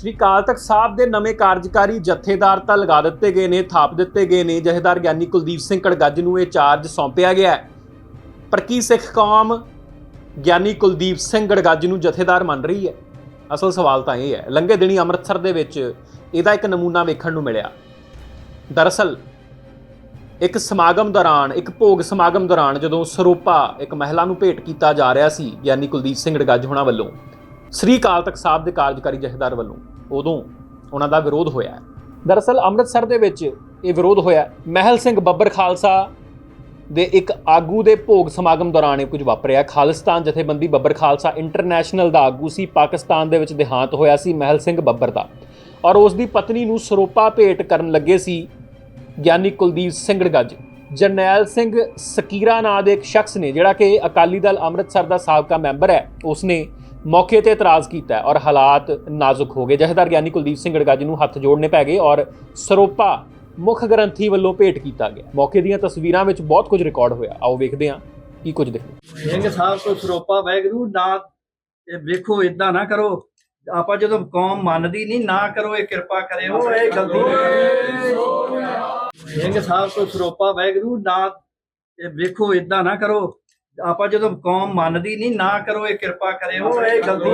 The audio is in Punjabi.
ਸ੍ਰੀ ਅਕਾਲ ਤਖਤ ਸਾਹਿਬ ਦੇ ਨਵੇਂ ਕਾਰਜਕਾਰੀ ਜਥੇਦਾਰ ਤਾਂ ਲਗਾ ਦਿੱਤੇ ਗਏ ਨੇ, ਥਾਪ ਦਿੱਤੇ ਗਏ ਨੇ। ਜਥੇਦਾਰ ਗਿਆਨੀ ਕੁਲਦੀਪ ਸਿੰਘ ਕੜਗੱਜ ਨੂੰ ਇਹ ਚਾਰਜ ਸੌਂਪਿਆ ਗਿਆ ਹੈ। ਪਰ ਕੀ ਸਿੱਖ ਕੌਮ ਗਿਆਨੀ ਕੁਲਦੀਪ ਸਿੰਘ ਗੜਗੱਜ ਨੂੰ ਜਥੇਦਾਰ ਮੰਨ ਰਹੀ ਹੈ? ਅਸਲ ਸਵਾਲ ਤਾਂ ਇਹ ਹੈ। ਲੰਘੇ ਦਿਨੀ ਅੰਮ੍ਰਿਤਸਰ ਦੇ ਵਿੱਚ ਇਹਦਾ ਇੱਕ ਨਮੂਨਾ ਵੇਖਣ ਨੂੰ ਮਿਲਿਆ। ਦਰਅਸਲ, ਇੱਕ ਸਮਾਗਮ ਦੌਰਾਨ, ਇੱਕ ਭੋਗ ਸਮਾਗਮ ਦੌਰਾਨ ਜਦੋਂ ਸਰੋਪਾ ਇੱਕ ਮਹਿਲਾ ਨੂੰ ਭੇਟ ਕੀਤਾ ਜਾ ਰਿਹਾ ਸੀ ਗਿਆਨੀ ਕੁਲਦੀਪ ਸਿੰਘ ਗੜਗੱਜ ਹੋਣਾ ਵੱਲੋਂ ਸ੍ਰੀ ਅਕਾਲ ਤਖਤ ਸਾਹਿਬ ਦੇ ਕਾਰਜਕਾਰੀ ਜਥੇਦਾਰ ਵੱਲੋਂ ਉਦੋਂ ਉਹਨਾਂ ਦਾ ਵਿਰੋਧ ਹੋਇਆ ਦਰਅਸਲ ਅੰਮ੍ਰਿਤਸਰ ਦੇ ਵਿੱਚ ਇਹ ਵਿਰੋਧ ਹੋਇਆ ਮਹਿਲ ਸਿੰਘ ਬੱਬਰ ਖਾਲਸਾ ਦੇ ਇੱਕ ਆਗੂ ਦੇ ਭੋਗ ਸਮਾਗਮ ਦੌਰਾਨ ਇਹ ਕੁਝ ਵਾਪਰਿਆ ਖਾਲਿਸਤਾਨ ਜਥੇਬੰਦੀ ਬੱਬਰ ਖਾਲਸਾ ਇੰਟਰਨੈਸ਼ਨਲ ਦਾ ਆਗੂ ਸੀ। ਪਾਕਿਸਤਾਨ ਦੇ ਵਿੱਚ ਦੇਹਾਂਤ ਹੋਇਆ ਸੀ ਮਹਿਲ ਸਿੰਘ ਬੱਬਰ ਦਾ। ਔਰ ਉਸ ਦੀ ਪਤਨੀ ਨੂੰ ਸਰੋਪਾ ਭੇਟ ਕਰਨ ਲੱਗੇ ਸੀ ਗਿਆਨੀ ਕੁਲਦੀਪ ਸਿੰਘ ਗੱਜ। ਜਰਨੈਲ ਸਿੰਘ ਸਕੀਰਾ ਨਾਂ ਦੇ ਇੱਕ ਸ਼ਖਸ ਨੇ, ਜਿਹੜਾ ਕਿ ਅਕਾਲੀ ਦਲ ਅੰਮ੍ਰਿਤਸਰ ਦਾ ਸਾਬਕਾ ਮੈਂਬਰ ਹੈ, ਉਸਨੇ ਮੌਕੇ ਤੇ ਇਤਰਾਜ਼ ਕੀਤਾ ਔਰ ਹਾਲਾਤ ਨਾਜ਼ੁਕ ਹੋ ਗਏ। ਜਥੇਦਾਰ ਗਿਆਨੀ ਕੁਲਦੀਪ ਸਿੰਘ ਗੱਜ ਨੂੰ ਹੱਥ ਜੋੜਨੇ ਪੈ ਗਏ ਔਰ ਸਰੋਪਾ ਮੁੱਖ ਗ੍ਰੰਥੀ ਵੱਲੋਂ ਭੇਟ ਕੀਤਾ ਗਿਆ। ਮੌਕੇ ਦੀਆਂ ਤਸਵੀਰਾਂ ਵਿੱਚ ਬਹੁਤ ਕੁਝ ਰਿਕਾਰਡ ਹੋਇਆ। ਆਓ ਵੇਖਦੇ ਹਾਂ ਕੀ ਕੁਝ ਦਿਖਦਾ ਸਿੰਘ ਸਾਹਿਬ ਤੋਂ ਸਰੋਪਾ ਵੈਗਰੂ ਨਾ ਇਹ ਵੇਖੋ ਇਦਾਂ ਨਾ ਕਰੋ। ਆਪਾਂ ਜਦੋਂ ਕੌਮ ਮੰਨਦੀ ਨਹੀਂ, ਨਾ ਕਰੋ, ਇਹ ਕਿਰਪਾ ਕਰਿਓ, ਇਹ ਗਲਤੀ ਸਿੰਘ ਸਾਹਿਬ ਤੋਂ ਸਰੋਪਾ ਵੈਗਰੂ ਨਾ ਇਹ ਵੇਖੋ ਇਦਾਂ ਨਾ ਕਰੋ। ਆਪਾਂ ਜਦੋਂ ਕੌਮ ਮੰਨਦੀ ਨਹੀਂ ਨਾ ਕਰੋ ਇਹ ਕਿਰਪਾ ਕਰਿਓ। ਇਹ ਗਲਤੀ